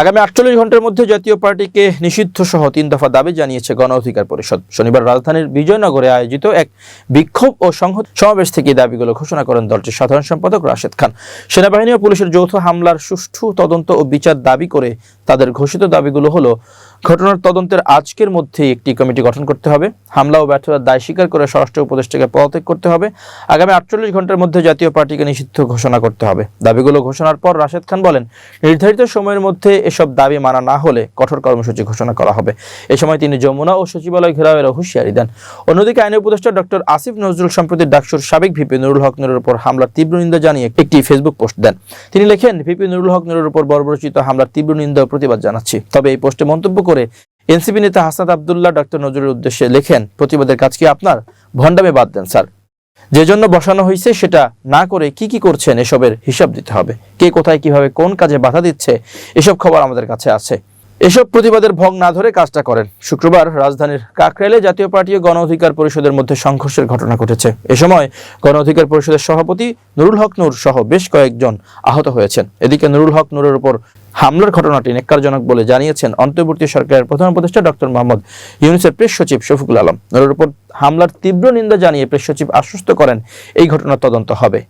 আগামী আটচল্লিশ ঘণ্টার মধ্যে জাতীয় পার্টিকে নিষিদ্ধ সহ তিন দফা দাবি জানিয়েছে গণ অধিকার পরিষদ। শনিবার রাজধানীর বিজয়নগরে আয়োজিত এক বিক্ষোভ ও সংহত সমাবেশ থেকে দাবিগুলো ঘোষণা করেন দলটির সাধারণ সম্পাদক রাশেদ খান। সেনাবাহিনী ও পুলিশের যৌথ হামলার সুষ্ঠু তদন্ত ও বিচার দাবি করে তাদের ঘোষিত দাবিগুলো হলো, ঘটনার তদন্তের আজকের মধ্যেই একটি কমিটি গঠন করতে হবে, হামলা ও ব্যর্থতার দায় স্বীকার করে স্বরাষ্ট্র উপদেষ্টাকে পদত্যাগ করতে হবে, আগামী আটচল্লিশ ঘণ্টার মধ্যে জাতীয় পার্টিকে নিষিদ্ধ ঘোষণা করতে হবে। দাবিগুলো ঘোষণার পর রাশেদ খান বলেন, নির্ধারিত সময়ের মধ্যে এসব দাবি মানা না হলে কঠোর কর্মসূচি ঘোষণা করা হবে। এ সময় তিনি যমুনা ও সচিবালয় ঘেরাওয়ের হুঁশিয়ারি দেন। অন্যদিকে আইন উপদেষ্টা ডক্টর আসিফ নজরুল সম্প্রতি ডাকসুর সাবেক ভিপি নুরুল হক নুরের উপর হামলার তীব্র নিন্দা জানিয়ে একটি ফেসবুক পোস্ট দেন। তিনি লেখেন, ভিপি নুরুল হক নুরের উপর বর্বরচিত হামলার তীব্র নিন্দা প্রতিবাদ জানাচ্ছি। তবে এই পোস্টে মন্তব্য করে এনসিপি নেতা হাসনাত আবদুল্লাহ ডক্টর নজরুলের উদ্দেশ্যে লেখেন, প্রতিবাদের কাজ কি আপনার? ভণ্ডামে বাদ দেন, স্যার। যে জন্য বসানো হয়েছে সেটা না করে কি কি করছেন এসবের হিসাব দিতে হবে? কে কোথায় কীভাবে কোন কাজে বাধা দিচ্ছে? এসব খবর আমাদের কাছে আছে। এসব প্রতিবাদের ভং না ধরে কাজটা করেন। শুক্রবার রাজধানীর কাকরাইলে জাতীয় পার্টি ও গণ অধিকার পরিষদের মধ্যে সংঘর্ষের ঘটনা ঘটেছে। এ সময় গণ অধিকার পরিষদের সভাপতি নুরুল হক নূর সহ বেশ কয়েকজন আহত হয়েছেন। এদিকে নুরুল হক নূরের উপর হামলার ঘটনাটি নেককারজনক বলে জানিয়েছেন অন্তর্বর্তী সরকারের প্রধান উপদেষ্টা ডক্টর মোহাম্মদ ইউনিসের প্রেস সচিব শফিকুল আলম। নুরের উপর হামলার তীব্র নিন্দা জানিয়ে প্রেস সচিব আশ্বস্ত করেন এই ঘটনার তদন্ত হবে।